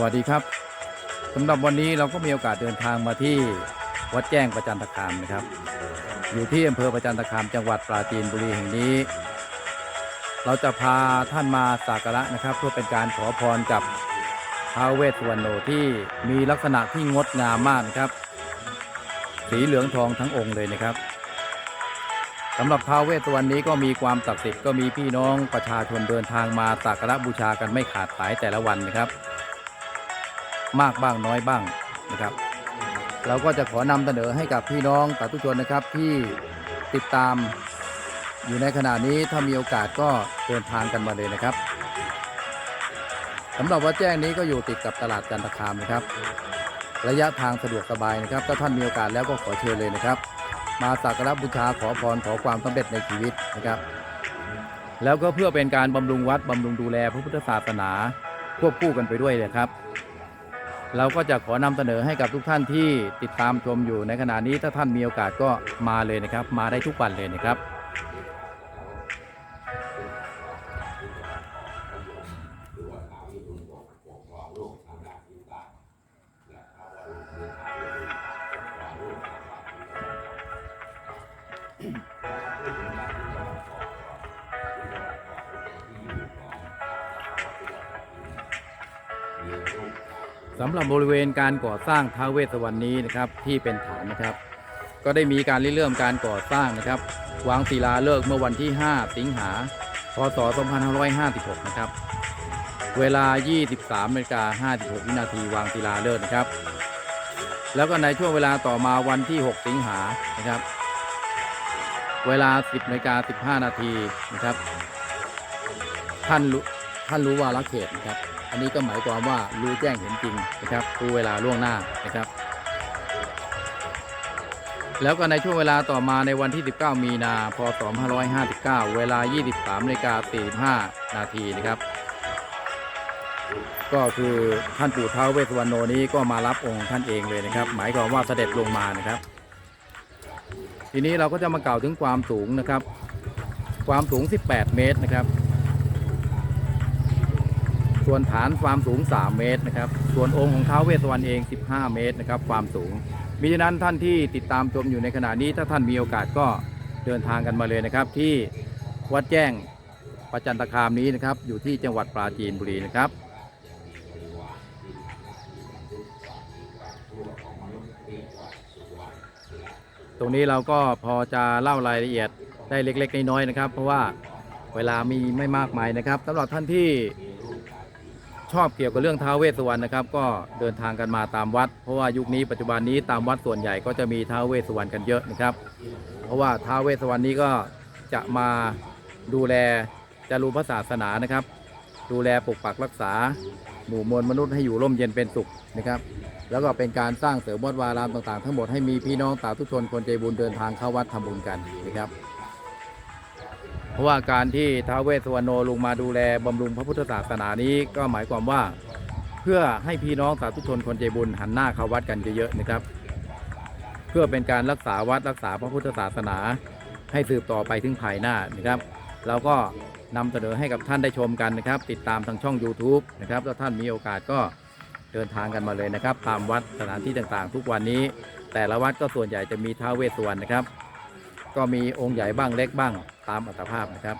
สวัสดีครับสำหรับวันนี้เราก็มีโอกาสเดินทางมาที่วัดแจ้งประจันตคามนะครับ อยู่ที่อำเภอประจันตคามจังหวัดปราจีนบุรีแห่งนี้ เราจะพาท่านมาสักการะนะครับ เพื่อเป็นการขอพรกับท้าวเวสสวรรณโนที่มีลักษณะที่งดงามมากนะครับ สีเหลืองทองทั้งองค์เลยนะครับสำหรับท้าวเวสสวรรณนี้ก็มีความศักดิ์สิทธิ์ก็มีพี่น้องประชาชนเดินทางมาสักการะบูชากันไม่ขาดสายแต่ละวันนะครับ มากบ้างน้อยบ้างนะครับ เราก็จะขอนำเสนอให้กับพี่น้องสาธุชนนะครับที่ติดตามอยู่ในขณะนี้ถ้ามีโอกาสก็เดินทางกันมาเลยนะครับสำหรับวัดแจ้งนี้ก็อยู่ติดกับตลาดจันทคามนะครับ ระยะทางสะดวกสบายนะครับ ถ้าท่านมีโอกาสแล้วก็ขอเชิญเลยนะครับ มาสักการะบูชาขอพรขอความสำเร็จในชีวิตนะครับ แล้วก็เพื่อเป็นการบำรุงวัดบำรุงดูแลพระพุทธศาสนาควบคู่กันไปด้วยนะครับ เราก็จะขอนำเสนอให้กับทุกท่านที่ติดตามชมอยู่ในขณะนี้ถ้าท่านมีโอกาสก็มาเลยนะครับ มาได้ทุกวันเลยนะครับ สำหรับบริเวณการก่อสร้างท้าเวสวรรณนี้นะครับที่เป็นฐานนะครับ ก็ได้มีการริเริ่มการก่อสร้างนะครับ วางศิลาฤกษ์เมื่อวันที่ 5 สิงหาพศ 2556 นะครับ เวลา 23นาฬิกา56วินาทีวางศิลาฤกษ์นะครับ แล้วก็ในช่วงเวลาต่อมาวันที่ 6 สิงหานะครับ เวลา 10นาฬิกา15 นาทีนะครับ ท่านรู้ท่านรู้ว่าละเขตนะครับ อันนี้ก็หมายความว่ารู้แจ้งเห็นจริงนะครับรู้เวลาล่วงหน้านะครับ แล้วก็ในช่วงเวลาต่อมาในวันที่ 19 มีนาพศ2559 เวลา 23นาฬิกา45 นาทีนะครับ ก็คือท่านปู่เท้าเวสวรรณโนนี้ก็มารับองค์ท่านเองเลยนะครับ หมายความว่าเสด็จลงมานะครับ ทีนี้เราก็จะมากล่าวถึงความสูงนะครับ ความสูง 18 เมตรนะครับ ส่วนฐานความสูง 3 เมตรนะครับ ส่วนองค์ของท้าวเวสสวรรณเอง 15 เมตรนะครับความสูง มิฉะนั้นท่านที่ติดตามชมอยู่ในขณะนี้ถ้าท่านมีโอกาสก็เดินทางกันมาเลยนะครับ ที่วัดแจ้งประจันตคามนี้นะครับ อยู่ที่จังหวัดปราจีนบุรีนะครับตรงนี้เราก็พอจะเล่ารายละเอียดได้เล็ก ๆ น้อยๆนะครับ เพราะว่าเวลามีไม่มากมายนะครับสำหรับท่านที่ ชอบเกี่ยวกับเรื่องท้าวเวสสุวรรณนะครับ ก็เดินทางกันมาตามวัด เพราะว่ายุคนี้ปัจจุบันนี้ตามวัดส่วนใหญ่ก็จะมีท้าวเวสสุวรรณกันเยอะนะครับ เพราะว่าท้าวเวสสุวรรณนี้ก็จะมาดูแลจารุพระศาสนานะครับ ดูแลปกปักรักษา หมู่มวลมนุษย์ให้อยู่ร่มเย็นเป็นสุขนะครับ แล้วก็เป็นการสร้างเสริมวัดวารามต่างๆ ทั้งหมดให้มีพี่น้องสาธุชนคนใจบุญเดินทางเข้าวัดทำบุญกันนะครับ ราะว่าการที่ท้าวเวสสุวรรณโนลงมาดูแลบำรุงพระพุทธศาสนานี้ก็หมายความว่าเพื่อให้พี่น้องสาธุชนคนใจบุญหันหน้าเข้าวัดกันเยอะๆนะครับ เพื่อเป็นการรักษาวัดรักษาพระพุทธศาสนา ให้สืบต่อไปถึงภายหน้านะครับเราก็นำเสนอให้กับท่านได้ชมกันนะครับ ติดตามทางช่อง YouTube นะครับถ้าท่านมีโอกาสก็เดินทางกันมาเลยนะครับ ตามวัดสถานที่ต่างๆ ทุกวันนี้ แต่ละวัดก็ส่วนใหญ่จะมีท้าวเวสสุวรรณนะครับ ก็มีองค์ใหญ่บ้างเล็กบ้าง ตามอัตภาพนะครับ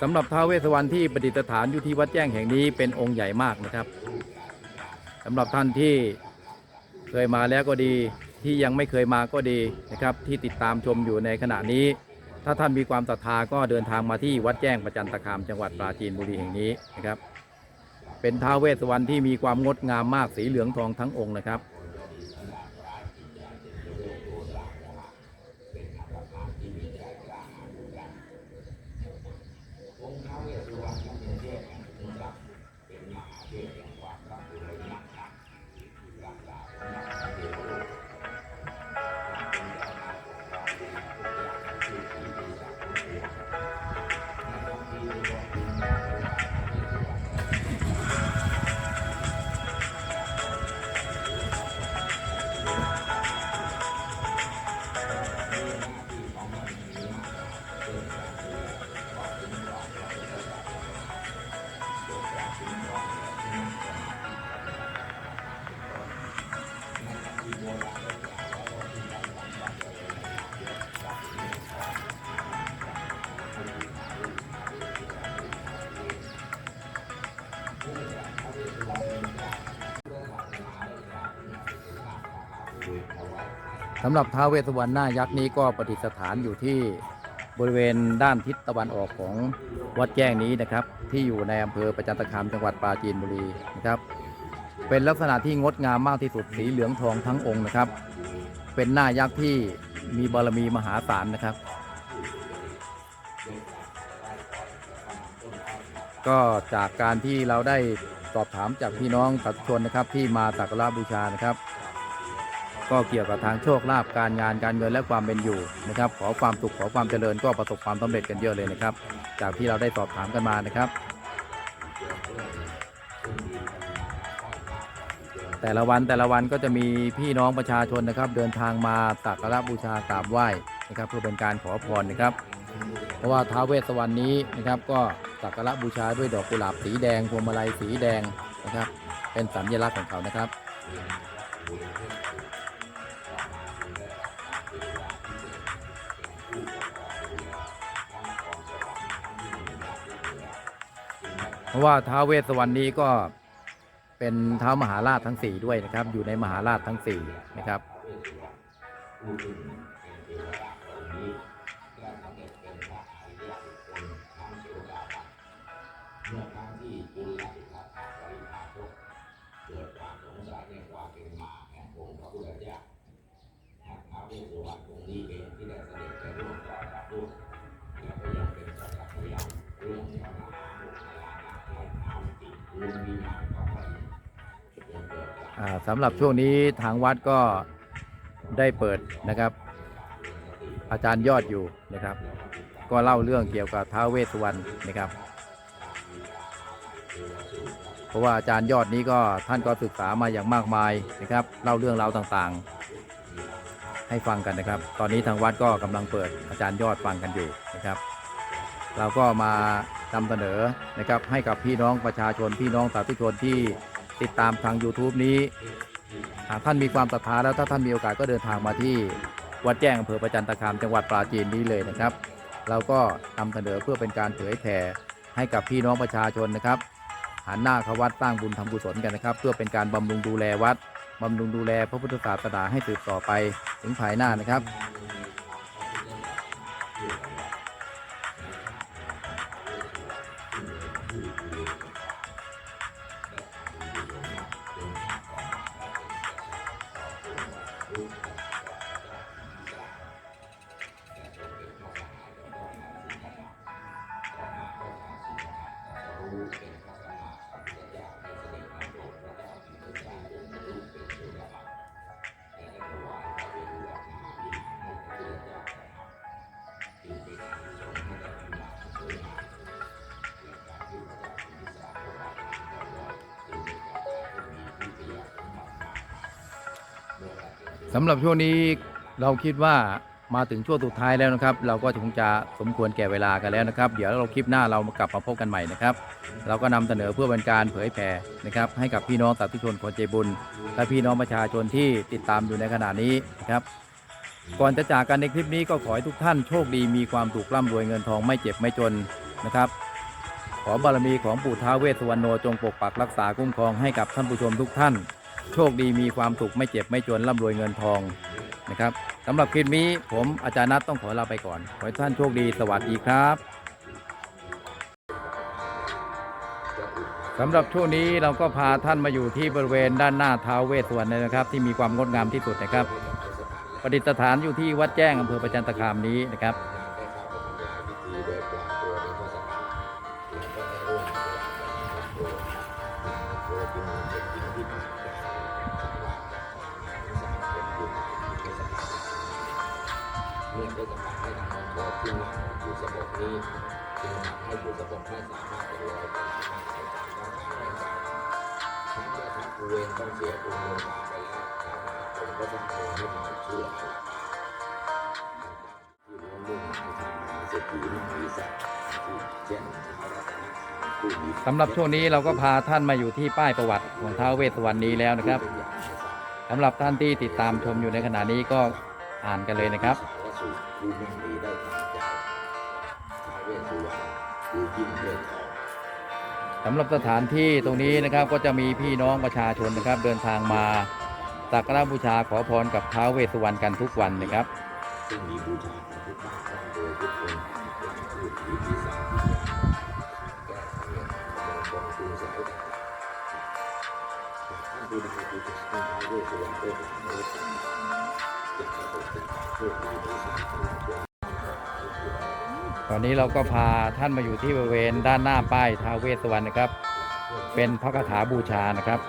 สำหรับท้าวเวสสุวรรณที่ประดิษฐานอยู่ที่วัดแจ้งแห่งนี้เป็นองค์ใหญ่มากนะครับสำหรับท่านที่เคยมาแล้วก็ดีที่ยังไม่เคยมาก็ดีนะครับ ที่ติดตามชมอยู่ในขณะนี้ ถ้าท่านมีความศรัทธาก็เดินทางมาที่วัดแจ้งประจันตคามจังหวัดปราจีนบุรีแห่งนี้นะครับ เป็นท้าวเวสสุวรรณที่มีความงดงามมากสีเหลืองทองทั้งองค์นะครับ สำหรับท้าวเวสสุวรรณหน้ายักษ์นี้ก็ประดิษฐานอยู่ที่บริเวณด้านทิศตะวันออกของวัดแจ้งนี้นะครับ ที่อยู่ในอำเภอประจันตคามจังหวัดปราจีนบุรีนะครับ เป็นลักษณะที่งดงามมากที่สุดสีเหลืองทองทั้งองค์นะครับ เป็นหน้ายักษ์ที่มีบารมีมหาศาลนะครับ ก็จากการที่เราได้สอบถามจากพี่น้องสาธุชนนะครับที่มาสักการะบูชานะครับ ก็เกี่ยวกับทางโชคลาภการงานการเงินและความเป็นอยู่นะครับ ขอความสุขขอความเจริญก็ประสบความสำเร็จกันเยอะเลยนะครับ จากที่เราได้สอบถามกันมานะครับ แต่ละวันแต่ละวันก็จะมีพี่น้องประชาชนนะครับ เดินทางมาสักการะบูชากราบไหว้นะครับ เพื่อเป็นการขอพรนะครับ เพราะว่าท้าวเวสสวรรณนี้นะครับ ก็สักการะบูชาด้วยดอกกุหลาบสีแดงพวงมาลัยสีแดงนะครับ เป็นสัญลักษณ์ของเขานะครับ เพราะว่าท้าวเวสสวรรณนี้ก็เป็นท้าวมหาราชทั้งสี่ด้วยนะครับ อยู่ในมหาราชทั้งสี่นะครับ สำหรับช่วงนี้ทางวัดก็ได้เปิดนะครับ อาจารย์ยอดอยู่นะครับ ก็เล่าเรื่องเกี่ยวกับท้าวเวสสุวรรณนะครับ เพราะว่าอาจารย์ยอดนี้ก็ท่านก็ศึกษามาอย่างมากมายนะครับ เล่าเรื่องราวต่างๆ ให้ฟังกันนะครับ ตอนนี้ทางวัดก็กำลังเปิดอาจารย์ยอดฟังกันอยู่นะครับ เราก็มา นำเสนอนะครับให้กับพี่น้องประชาชนพี่น้องสาธุชนที่ติดตามทาง YouTube นี้หากท่านมีความศรัทธาแล้วถ้าท่านมีโอกาสก็เดินทางมาที่วัดแจ้งอำเภอประจันตคามจังหวัดปราจีนนี้เลยนะครับ เราก็นำเสนอเพื่อเป็นการเผยแผ่ให้กับพี่น้องประชาชนนะครับหันหน้าเข้าวัดสร้างบุญทำกุศลกันนะครับ เพื่อเป็นการบำรุงดูแลวัดบำรุงดูแลพระพุทธศาสนาให้สืบต่อไปถึงภายหน้านะครับ สำหรับช่วงนี้เราคิดว่ามาถึงช่วงสุดท้ายแล้วนะครับ เราก็คงจะสมควรแก่เวลากันแล้วนะครับ เดี๋ยวเราคลิปหน้าเรามากลับมาพบกันใหม่นะครับ เราก็นำเสนอเพื่อเป็นการเผยแผ่นะครับ ให้กับพี่น้องสาธุชนคนใจบุญ และพี่น้องประชาชนที่ติดตามอยู่ในขณะนี้นะครับ ก่อนจะจากกันในคลิปนี้ก็ขอให้ทุกท่านโชคดีมีความถูกร่ำรวยเงินทองไม่เจ็บไม่จนนะครับ ขอบารมีของปู่ท้าเวสสุวรรณโนจงปกปักรักษาคุ้มครองให้กับท่านผู้ชมทุกท่าน โชคดีมีความสุขไม่เจ็บไม่จนร่ำรวยเงินทองนะครับสำหรับคลิปนี้ผมอาจารย์นัทต้องขอลาไปก่อน ขอให้ท่านโชคดีสวัสดีครับสำหรับช่วงนี้เราก็พาท่านมาอยู่ที่บริเวณด้านหน้าท้าวเวสสุวรรณนะครับ ที่มีความงดงามที่สุดนะครับ ประดิษฐานอยู่ที่วัดแจ้งอำเภอประจันตคามนี้นะครับ เมื่อได้กำลังให้ทางองค์บอกที่นั่งอยู่สงบนี้จึงทำให้อยู่สงบไม่สามารถจะลอยไปทางสายตาได้ทางร่างกายฉันจะทำกูเวรต้องเสียคุณลงมาไปแล้วผมก็ต้องโทให้มาช่วยที่รู้มุ่งหมายทำมาเศรษฐีมหาวิสัชที่เช่นท้าวรัตนผู้มีสำหรับช่วงนี้เราก็พาท่านมาอยู่ที่ป้ายประวัติของท้าวเวสสุวรรณนี้แล้วนะครับสำหรับท่านที่ติดตามชมอยู่ในขณะนี้ก็อ่านกันเลยนะครับ สารสูตรผู้มุ่งดีได้ทางใจท้าวเวสสุวรรณผู้ยิ่งด้วยทองสำหรับสถานที่ตรงนี้นะครับก็จะมีพี่น้องประชาชนนะครับ เดินทางมาสักการะบูชาขอพรกับท้าวเวสสุวรรณกันทุกวันนะครับ ซึ่งมีบูชาของทุกบ้านของโดยทุกคนเป็นผู้ถือปีศาจแก้เพียงมงคลคุณสายต่างๆท่านผู้ใดบูชาท่านท้าวเวสสุวรรณด้วยหลังนี้จะประสบเป็นความโชคดีในสิ่งที่เราควร ตอนนี้เราก็พาท่านมาอยู่ที่บริเวณด้านหน้าป้ายท้าวเวสสวรรณนะครับ เป็นพระคาถาบูชานะครับ